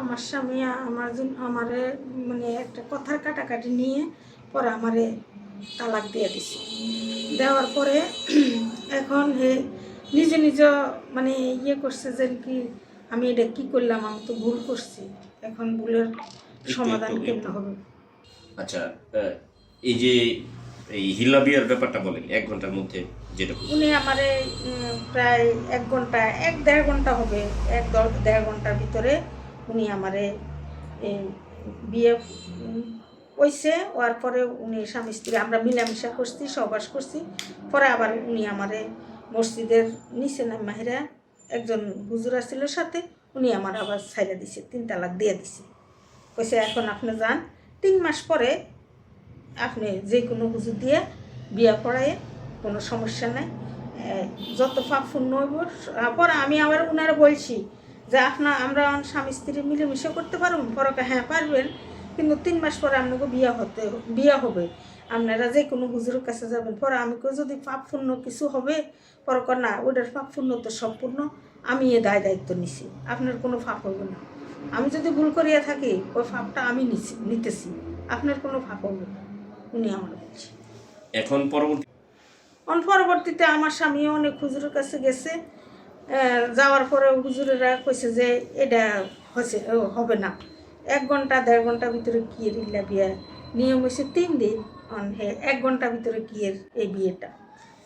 আমার স্বামী আমার জন্য আমারে মানে একটা কথার কাটাকাটি নিয়ে পরে আমারে তালাক দিয়ে দিছে। দেওয়ার পরে এখন হে নিজে নিজ মানে ইয়ে করছে যে কি আমি এটা কি করলাম আমি তো ভুল করছি। এখন ভুলের সমাধান কেমন হবে? আচ্ছা এই যে এই হিল্লা বিয়ার ব্যাপারটা বলেন এক ঘণ্টার মধ্যে যেটা। উনি আমারে প্রায় এক ঘণ্টা এক দেড় ঘণ্টা হবে এক দেড় ঘণ্টার ভিতরে উনি আমারে বিয়ে উম, হইছে হওয়ার পরে উনি স্বামী স্ত্রী আমরা মিলামিশা করছি সহবাস করছি। পরে আবার উনি আমারে মসজিদের নিচে মাহিরা একজন হুজুর আসছিল সাথে উনি আমার আবার ছাইরা দিছে তিন তালাক দিয়ে দিছে। কইছে এখন আপনি যান। তিন মাস পরে আপনি যে কোনো হুজুর দিয়ে বিয়া পড়ায় কোনো সমস্যা নাই। যত পাপ শূন্য হইব পরে আমি আবার ওনারা বলছি যে আপনার আমরা স্বামী স্ত্রী মিলেমিশে করতে পারবেন পরে কয়, হ্যাঁ পারবেন কিন্তু তিন মাস পরে আপনাকে বিয়া হতে বিয়া হবে। আপনারা যে কোনো হুজুরের কাছে যাবেন পরে আমি কই, যদি পাপ শূন্য কিছু হবে পরে কয়, না ওটার পাপ শূন্য তো সম্পূর্ণ আমি এ দায় দায়িত্ব নিছি। আপনার কোনো পাপ হবে না। আমি যদি ভুল করিয়া থাকি ওই পাপটা আমি নিছি নিতেছি। আপনার কোনো পাপ হবে না। উনি আমার বলছে। এখন পরবর্তী অন পরবর্তীতে আমার স্বামী অনেক হুজুরের কাছে গেছে। যাওয়ার পরে হুজুরেরা কইছে যে এটা হচ্ছে হবে না। এক ঘণ্টা দেড় ঘণ্টার ভিতরে কিয়ের ইল্লা বিয়া? নিয়ম হয়েছে তিন দিন অন হে এক ঘণ্টার ভিতরে কিয়ের এই বিয়েটা?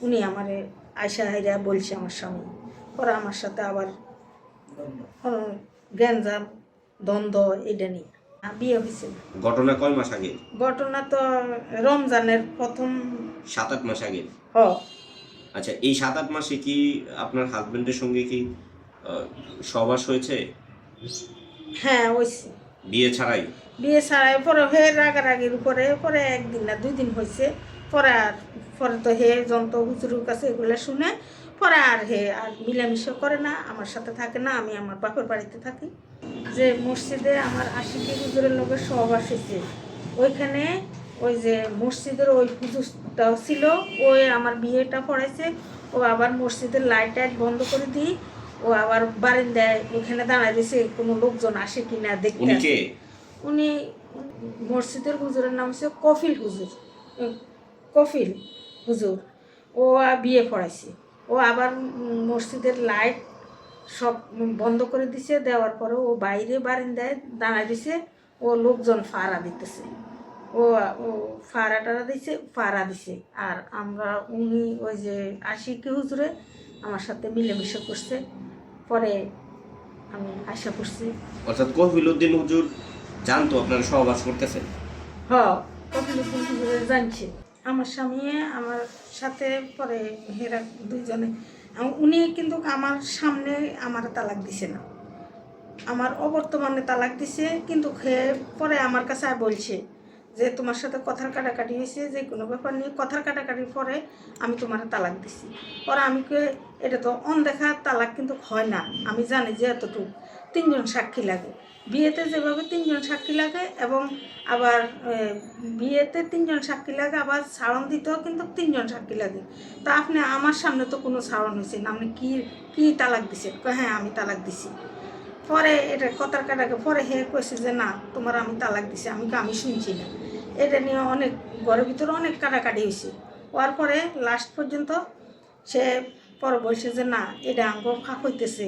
উনি আমারে আয়সা হাইরা বলছে আমার স্বামী। পরে আমার সাথে আবার গ্যাঞ্জাম দ্বন্দ্ব এটা নিয়ে। বিয়ে হয়েছে ঘটনা কয় মাস আগে? ঘটনা তো রমজানের প্রথম সাত আট মাস আগে। হ। আচ্ছা এই সাত আট মাসে কি আপনার হাজবেন্ডের সঙ্গে কি আহ, সহবাস হয়েছে? হ্যাঁ হয়েছে। বিয়ে ছাড়াই? বিয়ে ছাড়াই পরে হে রাগারাগির উপরে পরে একদিন না দুই দিন হয়েছে। পরে আর পরে তো হে যন্ত্র হুজুরের কাছে এগুলো শুনে পরে আর হে আর মিলামিশা করে না আমার সাথে থাকে না আমি আমার বাপের বাড়িতে থাকি। যে মসজিদে আমার আশিকি হুজুরের লোকের সহবাস হয়েছে ওইখানে ওই যে মসজিদের ওই হুজুরটা ছিল ওই আমার বিয়েটা পড়াইছে ও আবার মসজিদের লাইট টাইট বন্ধ করে দিই ও আবার বারিন্দায় ওইখানে দাঁড়ায় রয়েছে কোনো লোকজন আসে কিনা দেখতে উনি মসজিদের হুজুরের নাম হচ্ছে কফিল হুজুর কফিল হুজুর ও বিয়ে পড়াইছে। ও আবার মসজিদের লাইট সব বন্ধ করে দিছে দেওয়ার পরে ও বাইরে বারিন্দায় দাঁড়ায় দিছে ও লোকজন ফাড়া দিতেছে। ও ও ফাড়া টাড়া দিছে ফাড়া দিছে। আর আমরা উনি ওই যে আশিকি হুজুরে আমার সাথে মিলেমিশে করছে। পরে আমি আশা করছি। অর্থাৎ কফিলুদ্দিন হুজুর জানতো আপনারা সহবাস করতেছেন হ কপিলুদ্দিন হুজুরে জানছে। আমার স্বামী আমার সাথে পরে হেরা দুইজনে। উনি কিন্তু আমার সামনে আমার তালাক দিছে না। আমার অবর্তমানে তালাক দিছে কিন্তু পরে আমার কাছে আর বলছে যে তোমার সাথে কথার কাটাকাটি হয়েছে, যে কোনো ব্যাপার নিয়ে কথার কাটাকাটির পরে আমি তোমার তালাক দিছি। পরে আমি এটা তো অনদেখা তালাক কিন্তু হয় না, আমি জানি যে এতটুকু। তিনজন সাক্ষী লাগে। বিয়েতে যেভাবে তিনজন সাক্ষী লাগে এবং আবার বিয়েতে তিনজন সাক্ষী লাগে, আবার ছাড়ন দিতেও কিন্তু তিনজন সাক্ষী লাগে। তা আপনি আমার সামনে তো কোনো সারণ হয়েছে না, আপনি কি কি তালাক দিছেন? হ্যাঁ আমি তালাক দিছি। পরে এটা কথার কাটাকে পরে হে কয়েছে যে না তোমার আমি তালাক দিছি আমি আমি শুনছি না। এটা নিয়ে অনেক ঘরের ভিতরে অনেক কাটাকাটি হয়েছে হওয়ার পরে লাস্ট পর্যন্ত সে পরে বলছে যে না এটা আঙ্গ ফাঁক হইতেছে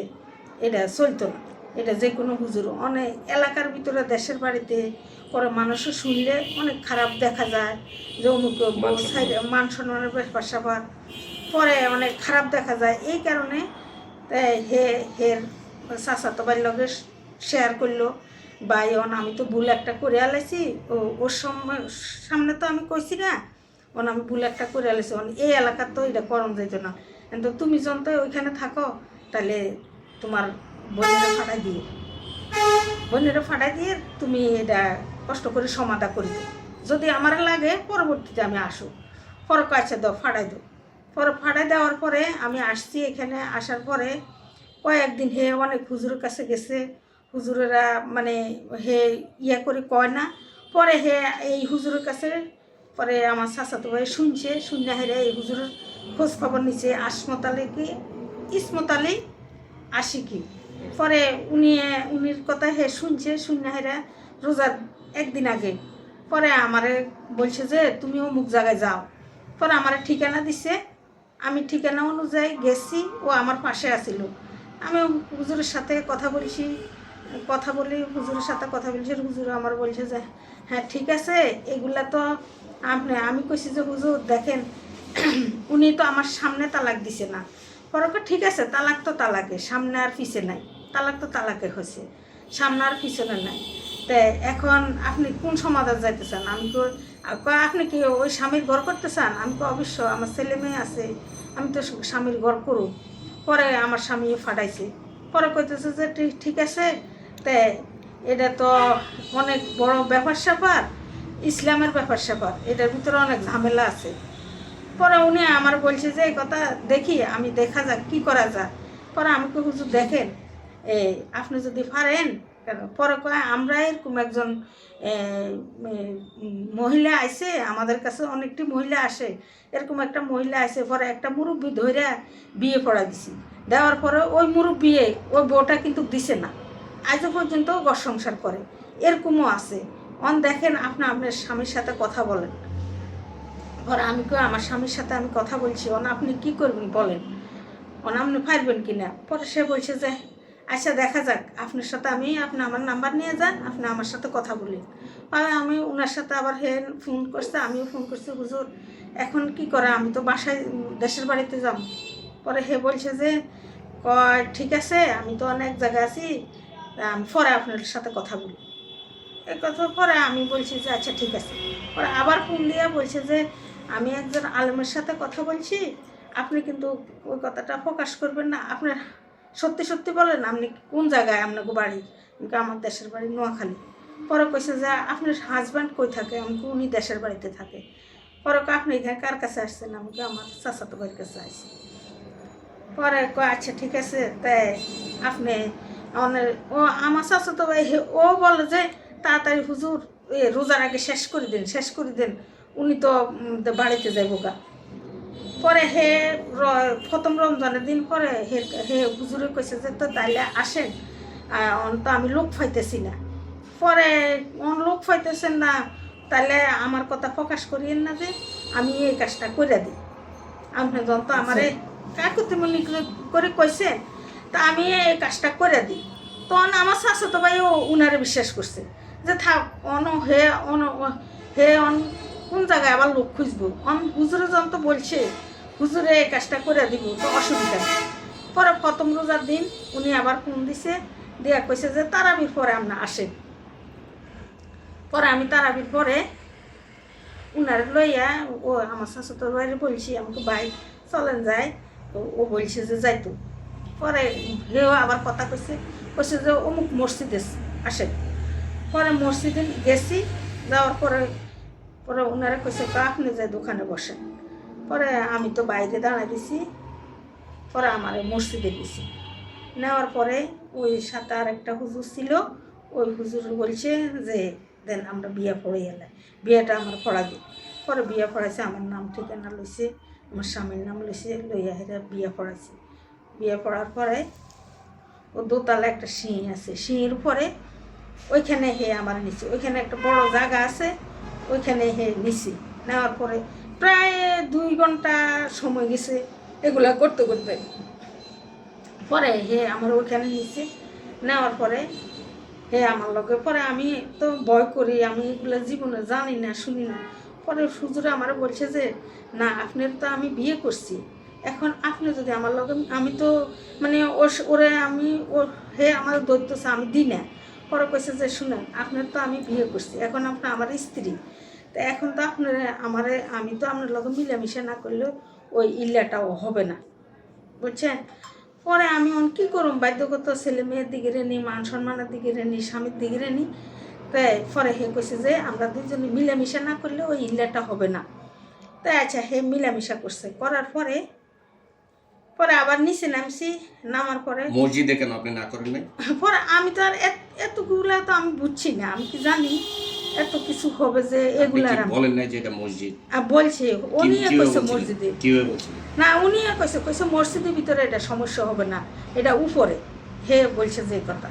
এটা চলতো না এটা যে কোনো হুজুর। অনেক এলাকার ভিতরে দেশের বাড়িতে পরে মানুষও শুনলে অনেক খারাপ দেখা যায় যে অমুক মান মান সম্মানের ব্যাপার স্যাপার পরে অনেক খারাপ দেখা যায়। এই কারণে হে হের চাচাতো লগে শেয়ার করল বা অন, আমি তো ভুল একটা করে আলাইছি। ও, ওর সামনে তো আমি কইছি না, অন, আমি ভুল একটা করে আলাইছি। অন, এই এলাকার তো এটা করম যাইতো না। কিন্তু তুমি যখন তো ওইখানে থাকো, তাহলে তোমার বোনেরা ফাটাই দিয়ে। বোনেরা ফাটাই দিয়ে তুমি এটা কষ্ট করে সমাধা করে দিও। যদি আমার লাগে, পরবর্তীতে আমি আসো। পরে কাছে দাও, ফাটাই দাও। পরে ফাটাই দেওয়ার পরে আমি আসছি এখানে, আসার পরে কয়েকদিন হে অনেক হুজুরের কাছে গেছে। হুজুরেরা মানে হে ইয়া করে কয় না। পরে হে এই হুজুরের কাছে পরে আমার চাচাতো ভাই শুনছে শুনে হেরে এই হুজুরের খোঁজ খবর নিচ্ছে আসমত কি ইসমত আলী আশিকি। পরে উনি, উনির কথা হে শুনছে শুনে হেরা রোজার একদিন আগে। পরে আমারে বলছে যে, তুমি অমুক জায়গায় যাও। পরে আমার ঠিকানা দিছে। আমি ঠিকানা অনুযায়ী গেছি, ও আমার পাশে আসিল আমি হুজুরের সাথে কথা বলছি কথা বলি হুজুরের সাথে কথা বলছি হুজুর আমার বলছে যে হ্যাঁ ঠিক আছে এগুলা তো আপনি আমি কইছি যে হুজুর দেখেন উনি তো আমার সামনে তালাক দিছে না। পরে কয়, ঠিক আছে তালাক তো তালাকে সামনে আর পিছে নাই তালাক তো তালাকে হয়েছে সামনে আর পিছনে নাই। তে এখন আপনি কোন সমাধান যাইতে চান আমি তো আপনি কি ওই স্বামীর ঘর করতে চান আমি তো অবশ্য আমার ছেলে মেয়ে আছে আমি তো স্বামীর ঘর করু পরে আমার স্বামী ফাটাইছে। পরে কইতেছে যে ঠিক- আছে? তে, এটা তো অনেক বড় ব্যাপার স্যাপার, ইসলামের ব্যাপার স্যাপার, এটার ভিতরে অনেক ঝামেলা আছে। পরে উনি আমার বলছে যে, এই কথা দেখি, আমি দেখা যাক, কি করা যাক পরে আমাকে হুজুর, দেখেন, এ, আপনি যদি পারেন কেন? পরে কয়, আমরা এরকম একজন মহিলা আইছে, আমাদের কাছে অনেকটি মহিলা আসে, এরকম একটা মহিলা আসে পরে একটা মুরব্বী ধইরা বিয়ে পড়া দিছি। দেওয়ার পরে ওই মুরব্বী, ওই বউটা কিন্তু দিছে না। আজও পর্যন্ত ঘর সংসার করে। এরকমও আছে। অন দেখেন আপনি আপনার স্বামীর সাথে কথা বলেন। পরে আমি কই, আমার স্বামীর সাথে আমি কথা বলছি। অন আপনি কি করবেন বলেন? অন আপনি পারবেন কি না পরে সে বলছে যে আচ্ছা দেখা যাক। আপনার সাথে আমি, আপনি আমার নাম্বার নিয়ে যান, আপনি আমার সাথে কথা বলি। পরে আমি ওনার সাথে আবার হে ফোন করছে, আমিও ফোন করছি, হুজুর, এখন কি করে? আমি তো বাসায়, দেশের বাড়িতে যাব। পরে হে বলছে যে, কয়, ঠিক আছে, আমি তো অনেক জায়গায় আছি পরে আপনার সাথে কথা বলি। এ কথা পরে আমি বলছি যে আচ্ছা ঠিক আছে। পরে আবার ফোন দিয়ে বলছে যে, আমি একজন আলমের সাথে কথা বলছি, আপনি কিন্তু ওই কথাটা প্রকাশ করবেন না। আপনার সত্যি সত্যি বলেন, আপনি কোন জায়গায় আপনাকে বাড়ি? আমি আমার দেশের বাড়ি নোয়াখালী। পরে কইছে যে, আপনার হাজব্যান্ড কই থাকে? আমি উনি দেশের বাড়িতে থাকে। পরে আপনি এখানে কার কাছে আসছেন? আমাকে আমার চাচাতো ভাইয়ের কাছে আসছি পরে কয় আচ্ছা ঠিক আছে তাই আপনি অনে- ও আমার চাচাতো ভাই, ও বলে যে, তাড়াতাড়ি হুজুর, এ রোজার আগে শেষ করে দিন, শেষ করে দিন। উনি তো বাড়িতে যাইব গা। পরে হে প্রথম রমজানের দিন পরে হে হে হুজুরে কইছে যে তো তাইলে আসেন। অন তো আমি লোক পাইতেছি না। পরে অন লোক পাইতেছেন না তাহলে আমার কথা প্রকাশ করিয়েন না যে আমি এই কাজটা করে দিই। আপনি যখন তো আমারে কাকুতি মনি করে কইছে তা আমি এই কাজটা করে দিই। তখন আমার শাশু তো ভাই ও উনারে বিশ্বাস করছে যে থাক অন হে অন হে অন কোন জায়গায় আবার লোক খুঁজবো? অন হুজুরে যখন তো বলছে হুজুরে এই কাজটা করে দিব, তো অসুবিধা পরে প্রথম রোজার দিন উনি আবার ফোন দিছে, দিয়া কইছে যে তারাবির পরে আমরা আসেন। পরে আমি তারাবির পরে উনারে লইয়া, ও আমার শাশুতোর বাইরে বলছি, আমাকে ভাই চলেন যাই। ও বলছে যে যাইতো পরে হেও আবার কথা কইছে কইছে যে অমুক মসজিদে আসেন। পরে মসজিদে গেছি, যাওয়ার পরে পরে ওনারা কইছে "কা আপনি যাই দোকানে বসেন। পরে আমি তো বাইরে দাঁড়াই দিছি, পরে আমার মসজিদে দিছি। নেওয়ার পরে ওই সাথে আর একটা হুজুর ছিল, ওই হুজুর বলছে যে, দেন আমরা বিয়া পড়ে এলাই বিয়েটা আমার পড়া দিই পরে বিয়ে পড়াইছে, আমার নাম ঠিকানা লইছে, আমার স্বামীর নাম লইছে, লইয়া হেরা বিয়া পড়াইছে। বিয়ে পড়ার পরে ও দোতলা একটা সিঁড়ি আছে, সিঁড়ির উপরে ওইখানে হে আমার নিচে, ওইখানে একটা বড় জায়গা আছে, ওইখানে হে নিচে। নেওয়ার পরে প্রায় দুই ঘণ্টা সময় গেছে এগুলা করতে করতে। পরে হে আমার ওইখানে নিচে নেওয়ার পরে হে আমার লগে, পরে আমি তো ভয় করি, আমি এগুলো জীবনে জানি না, শুনি না। পরে সুজুরে আমার বলছে যে, না, আপনার তো আমি বিয়ে করছি। এখন আপনি যদি আমার লগে, আমি তো মানে ওর- আমি ওর হে আমার দৈত্য, আমি দিই না। পরে কইছে যে, শুনেন, আপনার তো আমি বিয়ে করছি। এখন আপনি আমার স্ত্রী। তো এখন তো আপনার আমার আমি তো আপনার লগে মিলামিশা না করলেও ওই ইল্লাটাও হবে না। বুঝছেন? পরে আমি অন কী করুম? বাধ্যগত ছেলে মেয়ের দিকে রেনি মান সম্মানের দিকে রেনি স্বামীর দিকে রেনি। তাই পরে হে কইছে যে আমরা দুজনে মিলামিশা না করলে ওই ইল্লাটা হবে না। তাই আচ্ছা হে মিলামিশা করছে। করার পরে পরে আবার নিচে নামছি নামার পরে মসজিদে কেন আপনি না করেন পরে আমি তো আর এত- এতগুলা তো আমি বুঝছি না। আমি কি জানি? এত কিছু হবে যে এগুলার বলেন নাই যে এটা মসজিদ? আর বলছে উনি কইছে? মসজিদে? না উনি কইছে কইছে মসজিদের ভিতরে এটা সমস্যা হবে না এটা উপরে। হে বলছে যে কথা।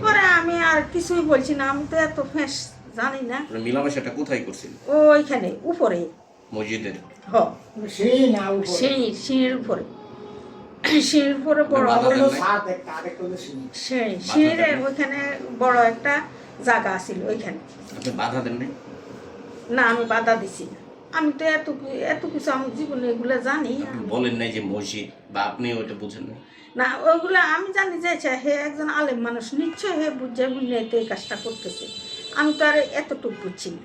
পরে আমি আর কিছুই বলছি না আমি তো এত ফেঁস জানি না। আপনার মিলামেশাটা কোথায় করছিল ওইখানে উপরে। মসজিদের। হ সেই না উপরে। সেই সিঁড়ির উপরে। সিঁড়ির উপরে বড়। সেই সিঁড়ির ওইখানে বড় একটা জায়গা আছিল ওইখানে। বাধা দেন না আমি বাধা দিছি না। আমি তো এত এত কিছু আমি জীবনে এগুলো জানি বলেন নাই যে মসজিদ বা আপনি ওইটা বুঝেন না না ওইগুলো আমি জানি যে আচ্ছা, হে একজন আলেম মানুষ নিশ্চয় হে বুঝে বুঝে তো এই কাজটা করতেছে। আমি তো আর এতটুকু বুঝছি না।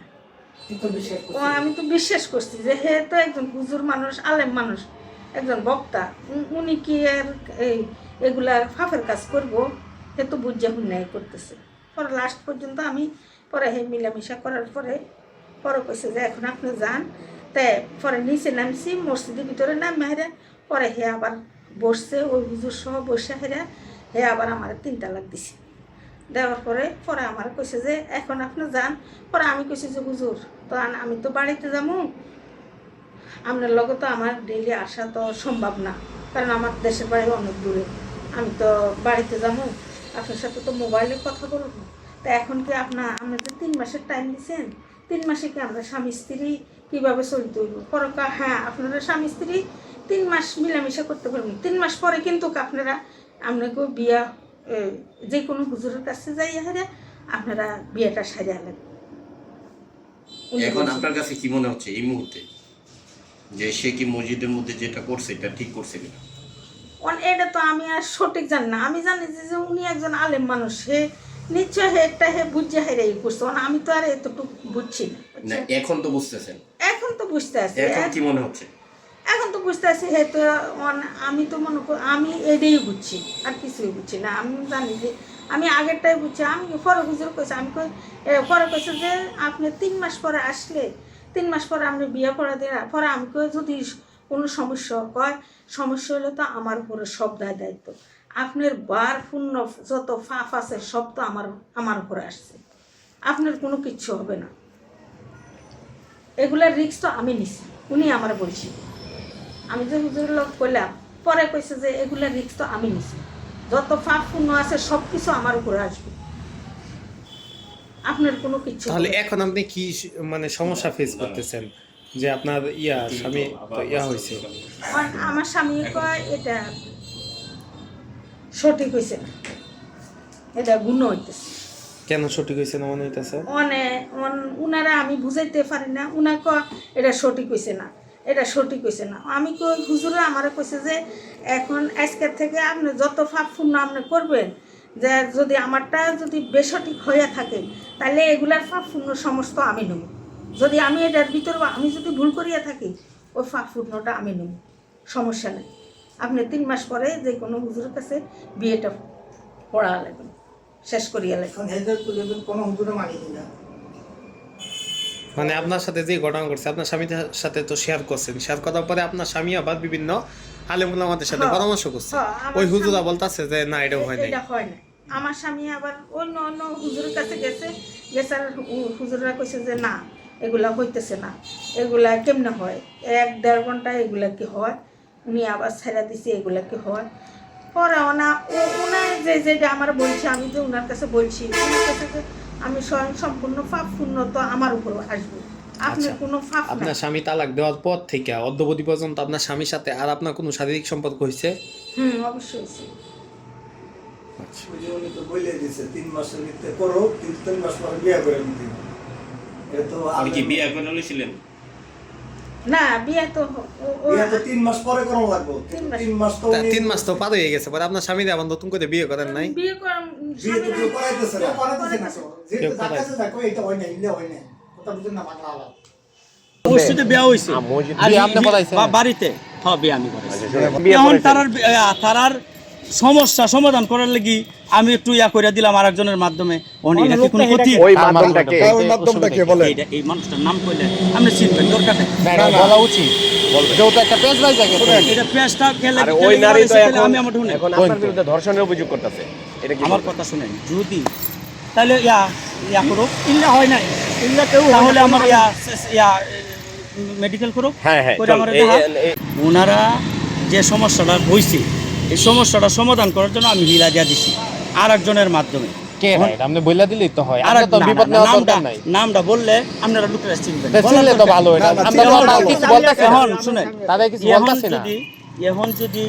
ও আমি তো বিশ্বাস করছি যে হে তো একজন হুজুর মানুষ আলেম মানুষ একজন বক্তা। উনি কি আর এই এগুলা ফাফের কাজ করব? হে তো বুঝে বুঝে করতেছে। পরে লাস্ট পর্যন্ত আমি পরে হে মিলামিশা করার পরে পরে কইছে যে এখন আপনি যান। তে পরে নিচে নামছি, মসজিদের ভিতরে নাম হেরে, পরে হে আবার বসছে, ওই হুজুর সহ বসে হেরে, হে আবার আমার তিন তালাক দিছে। দেওয়ার পরে পরে আমার কইছে যে এখন আপনি যান। পরে আমি কইছি যে হুজুর, তো আমি তো বাড়িতে যাব আপনার লগে তো আমার ডেইলি আসা তো সম্ভব না, কারণ আমার দেশের বাড়ি অনেক দূরে। আমি তো বাড়িতে যাব আপনার সাথে তো মোবাইলে কথা বলব। তা এখন কি আপনার আপনি যে তিন মাসের টাইম দিচ্ছেন তিন মাসে কি আমরা স্বামী স্ত্রী কীভাবে চলতে হইব? পরে কয়, হ্যাঁ আপনারা স্বামী স্ত্রী তিন মাস মিলামিশা করতে পারবেন। তিন মাস পরে কিন্তু আপনারা আপনাকে বিয়া যে কোনো হুজুরের কাছে যাই হারে আপনারা বিয়েটা সারিয়ে আলেন এখন আপনার কাছে কি মনে হচ্ছে এই মুহূর্তে? যে সে কি মসজিদের মধ্যে যেটা করছে এটা ঠিক করছে কিনা? এটা তো আমি আর সঠিক জানি না। আমি জানি যে উনি একজন আলেম মানুষ হে নিশ্চয় হে একটা হে বুঝছে হেরে করছে। মানে আমি তো আর এতটুকু বুঝছি না এখন তো বুঝতেছেন। এখন তো বুঝতে আছি। এখন কি মনে হচ্ছে? এখন তো বুঝতে আছি হে তো আমি তো মনে করি আমি এটাই বুঝছি আর কিছুই বুঝছি না। আমি জানি যে আমি আগেরটাই বুঝছি আমি ফরক হুজুর কইছে আমি কই ফরক কইছে যে আপনি তিন মাস পরে আসলে তিন মাস পরে আপনি বিয়ে করে দেন পরে আমি কই যদি কোনো সমস্যা কয় সমস্যা হলে তো আমার উপরে সব দায় দায়িত্ব। আপনার বার পূর্ণ যত ফাঁফ আছে সব তো আমার আমার উপরে আসছে। আপনার কোনো কিচ্ছু হবে না। এগুলার রিক্স তো আমি নিছি উনি আমার বলছি আমি যে হুজুরের লোক কইলাম পরে কইছে যে এগুলার রিক্স তো আমি নিছি। যত ফাঁক পূর্ণ আছে সব কিছু আমার উপরে আসবে। আপনার কোনো কিচ্ছু তাহলে এখন আপনি কি মানে সমস্যা ফেস করতেছেন? যে আপনার ইয়া স্বামী ইয়া হয়েছে আমার স্বামী কয় এটা সঠিক হয়েছে এটা গুণ হইতেছে। কেন সঠিক হয়েছে না মনে হইতেছে? অনে উনারা আমি বুঝাইতে পারি না। উনা কয় এটা সঠিক হয়েছে না। এটা সঠিক হয়েছে না। আমি কই হুজুরে আমারে কইছে যে এখন আজকের থেকে আপনি যত ফাঁক পূর্ণ আপনি করবেন যে যদি আমারটা যদি বেসঠিক হয়ে থাকে তাহলে এগুলার ফাঁক পূর্ণ সমস্ত আমি নেব। যদি আমি এটার ভিতর আমি যদি ভুল করিয়া থাকি ওই ফাঁক পূর্ণটা আমি নেব। সমস্যা নেই। আপনি তিন মাস পরে যে কোনো হুজুরের কাছে বিয়েটা পড়া লাগবে শেষ করিয়া লাগবে। এখন হেলথ পর্যন্ত কোনো হুজুরে মানিনি না মানে আপনার সাথে যে ঘটনা ঘটছে আপনার স্বামীর সাথে তো শেয়ার করছেন। শেয়ার করার পরে আপনার স্বামী আবার বিভিন্ন আলেমুল আমাদের সাথে হ্যাঁ। পরামর্শ করছে। হ্যাঁ, ওই হুজুরা বলতাছে যে না এটাও হয় এটা হয় না আমার স্বামী আবার অন্য অন্য হুজুরের কাছে গেছে। গেছে আর হুজুররা কইছে যে না এগুলা হইতেছে না। এগুলা কেমনে হয়? এক দেড় ঘণ্টা এগুলা কি হয়? উনি আবার ছেড়ে দিছে এগুলা কি হয়? পরে ওনা ও- ওনার যে যেটা আমার বলছে আমি যে ওনার কাছে বলছি ওনার কাছে যে আমি স্বয়ং সম্পূর্ণ ফাপ পূর্ণ তো আমার উপর আসবে। আপনার আচ্ছা। কোনো ফাপ আপনার স্বামী তালাক দেওয়ার পর থেকে অদ্যবধি পর্যন্ত আপনার স্বামীর সাথে আর আপনার কোনো শারীরিক সম্পর্ক হয়েছে হুম অবশ্যই হয়েছে। উনি তো বলে দিয়েছে তিন মাসের ভিতরে করো তিন তিন মাস পরে বিয়ে করে আপনি কি বিয়ে করে লইছিলেন? না বিয়ে তো ও- ও- বিয়ে তো তিন মাস পরে করা লাগবে। তিন মাস। তো তিন মাস তো পার হয়ে গেছে পরে আপনার স্বামী আবার নতুন করে বিয়ে করেন নাই? বিয়ে করার বিয়ে তো কেউ করাইতেছে না। করাইতেছে। না। যেহেতু কেউ যার করাই- কাছে দেখো এটা হয় না ইন্ডিয়া হয় না কথা বুঝেন না বাংলা আলাদা মসজিদে বিয়া হইছে। আর আপনি করাইছেন? বাড়িতে। হ্যাঁ বিয়ে আমি করাইছি। এখন তারার তারার সমস্যা সমাধান করার লাগি আমি একটু ইয়া করে দিলাম আরেকজনের মাধ্যমে। কোনো ক্ষতি? ওই মাধ্যমটা কে? ওই মাধ্যমটা বলে এই মানুষটার নাম কইলে আপনি চিনবেন দরকার নেই। বলা উচিত। ধর্ষণের অভিযোগ করতেছে। আমার কথা শুনেন যদি তাহলে ইয়া ইয়া করো ইল্লা হয় নাই। ইল্লা কেউ তাহলে আমার ইয়া ইয়া মেডিকেল করো হ্যাঁ হ্যাঁ। ওনারা যে সমস্যাটা হয়েছে এই সমস্যাটা সমাধান করার জন্য আমি হিলা দিয়া দিছি আর একজনের মাধ্যমে। কে নাই আপনি বইলা দিলেই তো হয়। আর তো বিপদ নেওয়ার দরকার নাই। নামটা বললে আপনারা লোকেরা চিনবেন। তা তো ভালো এটা। আমরা তো কিছু বলতেছি এখন শুনেন তাদের কিছু এখন না। এখন যদি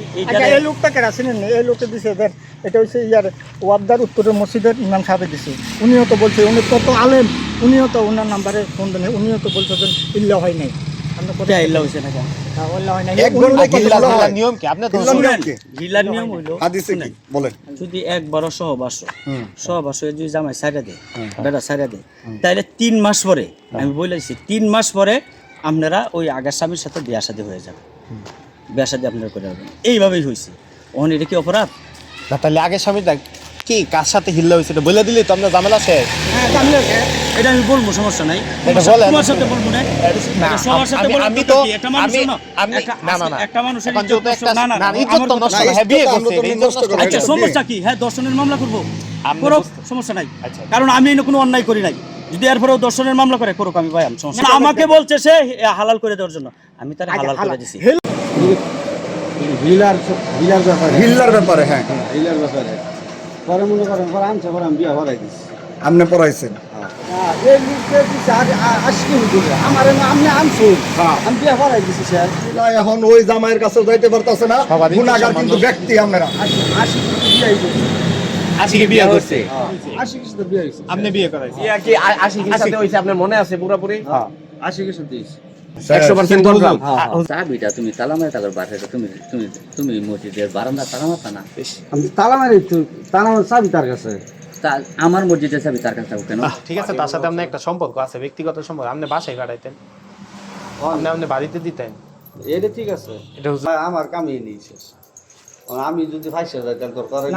এই লোকটা কেন চিনেন এই লোকটা দিছে এদের। এটা হচ্ছে ইয়ার ওয়াবদার উত্তরের মসজিদের ইমাম সাহেব দিছে। উনিও তো বলছে উনি কত আলেম। উনিও তো ওনার নাম্বারে ফোন দেন উনিও তো বলছে ইল্লা হয় নাই। হ্যাঁ, হয় যদি একবারও সহবাস সহবাস যদি জামাই সাইডা দেয় বেটা সাইডা দেয় তাহলে তিন মাস পরে আমি বলেছি তিন মাস পরে আপনারা ওই আগের স্বামীর সাথে বিয়া শাদী হয়ে যাবে। বিয়া শাদী আপনারা করে যাবেন। এইভাবেই হয়েছে। ওখানে এটা কি অপরাধ? তাহলে আগে স্বামীটা কি কার সাথে হিল্লা হয়েছে এটা বলে দিলেই তো আপনার ঝামেলা শেষ। হ্যাঁ এটা আমি বলব সমস্যা নাই। এটা বলেন। তোমার সাথে বলব না। না, সবার সাথে আমি- বলার আমি তো-? একটা মানুষ না আমি- না, না, না। একটা মানুষের ইজ্জত একটা- না না ইজ্জত তো নষ্ট হ্যাঁ, বিয়ে করছে, আমরা। আচ্ছা সমস্যা কি? হ্যাঁ দর্শনের মামলা করব। করো সমস্যা নাই। আচ্ছা। কারণ আমি কোনো অন্যায় করি নাই। যদি এরপরেও দর্শনের মামলা করে করুক আমি ভাই আমি সমস্যা আমাকে বলছে সে হালাল করে দেওয়ার জন্য। আমি তার হালাল করে দিছি। হিলার হিলার ব্যাপারে। হিল্লার ব্যাপারে হ্যাঁ। হিলার ব্যাপারে। পরে মনে করেন পরে আনছে পরে আমি বিয়া আপনি পড়াইছেন? স্যার না, এখন ওই জামাইয়ের কাছে যাইতে পারতাছে না। গুণাগার কিন্তু ব্যক্তি আপনারা। আশিকে বিয়ে করছে তো বিয়া হয়েছে। আপনি বিয়ে করাইছেন। কি আশিকের সাথে হইছে আপনার মনে আছে পুরোপুরি? হ্যাঁ আশি কিছু দিয়েছি একশো পার্সেন্ট কনফার্ম চাবিটা তুমি তালা মারে তাদের বাসাটা তুমি তুমি তুমি মসজিদের বারান্দা তালা মারতা না আমি তালা মারি তালা চাবি তার কাছে? আমার মসজিদের চাবি তার কাছে থাকো কেন? ঠিক আছে তার সাথে আপনার একটা সম্পর্ক আছে ব্যক্তিগত সম্পর্ক। আপনি বাসায় কাটাইতেন আপনি আপনি বাড়িতে দিতেন। এটা ঠিক আছে। এটা আমার কামিয়ে নিয়েছে আমি যদি ফাইসে যাইতাম তোর করে